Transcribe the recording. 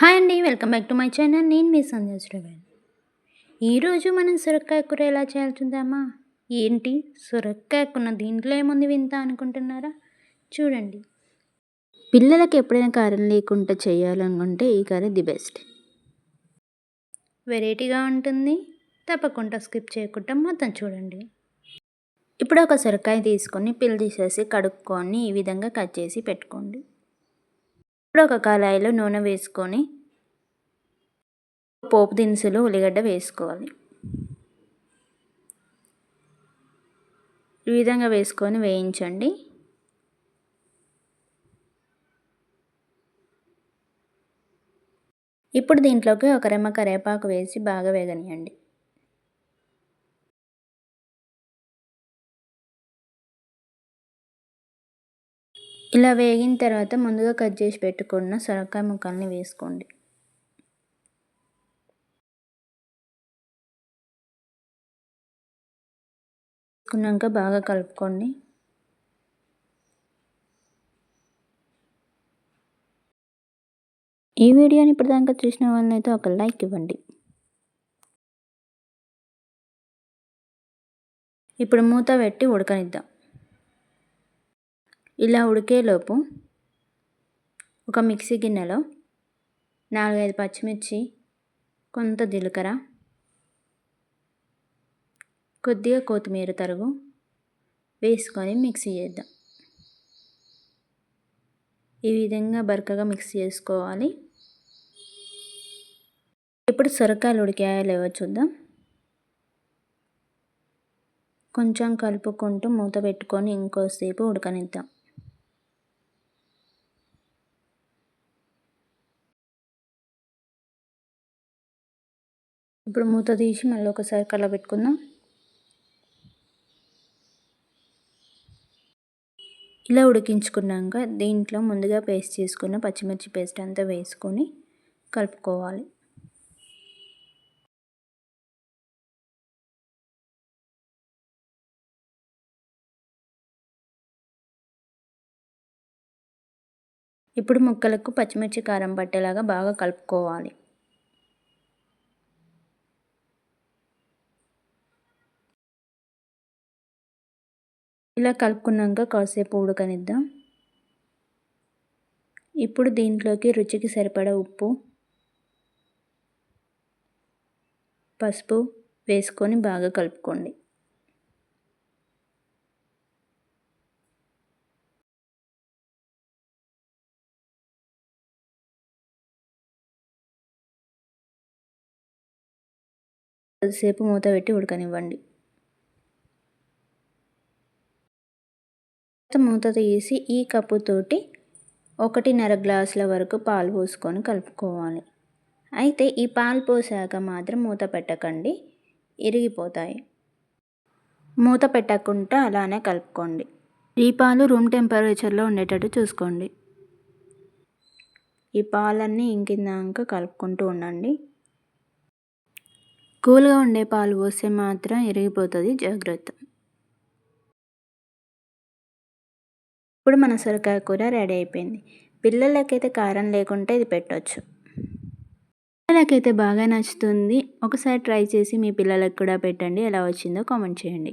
Hi అండి welcome back to my channel. నేను మీ సంధ్య శ్రవణ్ ఈరోజు మనం సొరకాయ కూర ఎలా చేయాలి చూద్దామా? ఏంటి? సొరకాయ కూర దీంట్లో ఏముంది వింత అనుకుంటున్నారా? చూడండి. పిల్లలకి ఎప్పుడైనా కారం లేకుండా చేయాలనుకుంటే ఈ కర్రీ ది బెస్ట్. వెరైటీగా ఉంటుంది. తప్పకుండా స్కిప్ చేయకుండా మొత్తం చూడండి. ఇప్పుడు ఒక సొరకాయ తీసుకొని పిల్లి తీసేసి కడుక్కొని ఈ విధంగా కట్ చేసి పెట్టుకోండి. ఇప్పుడు ఒక కళాయిలో నూనె వేసుకొని పోపు దినుసులు ఉల్లిగడ్డ వేసుకోవాలి. ఈ విధంగా వేసుకొని వేయించండి. ఇప్పుడు దీంట్లోకి ఒక రెమ్మ కరివేపాకు వేసి బాగా వేగనియండి. ఇలా వేగిన తర్వాత ముందుగా కట్ చేసి పెట్టుకున్న సొరకాయ ముక్కల్ని వేసుకోండి. వేసుకున్నాక బాగా కలుపుకోండి. ఈ వీడియోని ఇప్పటిదాకా చూసిన వాళ్ళనైతే ఒక లైక్ ఇవ్వండి. ఇప్పుడు మూత పెట్టి ఉడకనిద్దాం. ఇలా ఉడికేలోపు ఒక మిక్సీ గిన్నెలో నాలుగైదు పచ్చిమిర్చి కొంత జీలకర్ర కొద్దిగా కొత్తిమీర తరుగు వేసుకొని మిక్సీ చేద్దాం. ఈ విధంగా బరకగా మిక్స్ చేసుకోవాలి. ఇప్పుడు సొరకాయలు ఉడికాయో లేవో చూద్దాం. కొంచెం కలుపుకుంటూ మూత పెట్టుకొని ఇంకోసేపు ఉడకనిద్దాం. ఇప్పుడు మూత తీసి మళ్ళీ ఒకసారి కలబెట్టుకుందాం ఇలా ఉడికించుకున్నాక దీంట్లో ముందుగా పేస్ట్ చేసుకున్న పచ్చిమిర్చి పేస్ట్ అంతా వేసుకొని కలుపుకోవాలి. ఇప్పుడు ముక్కలకు పచ్చిమిర్చి కారం పట్టేలాగా బాగా కలుపుకోవాలి. ఇలా కలుపుకున్నాక కాసేపు ఉడకనిద్దాం. ఇప్పుడు దీంట్లోకి రుచికి సరిపడా ఉప్పు పసుపు వేసుకొని బాగా కలుపుకోండి. కొద్దిసేపు మూత పెట్టి ఉడకనివ్వండి. మూత తీసి ఈ కప్పుతోటి ఒకటిన్నర గ్లాసుల వరకు పాలు పోసుకొని కలుపుకోవాలి. అయితే ఈ పాలు పోసాక మాత్రం మూత పెట్టకండి ఇరిగిపోతాయి. మూత పెట్టకుండా అలానే కలుపుకోండి. ఈ పాలు రూమ్ టెంపరేచర్లో ఉండేటట్టు చూసుకోండి. ఈ పాలన్నీ ఇంకిందాక కలుపుకుంటూ ఉండండి. కూల్గా ఉండే పాలు పోస్తే మాత్రం ఇరిగిపోతుంది జాగ్రత్త. ఇప్పుడు మన సొరకాయ కూర రెడీ అయిపోయింది. పిల్లలకైతే కారం లేకుంటే ఇది పెట్టవచ్చు పిల్లలకైతే బాగా నచ్చుతుంది. ఒకసారి ట్రై చేసి మీ పిల్లలకు కూడా పెట్టండి. ఎలా వచ్చిందో కామెంట్ చేయండి.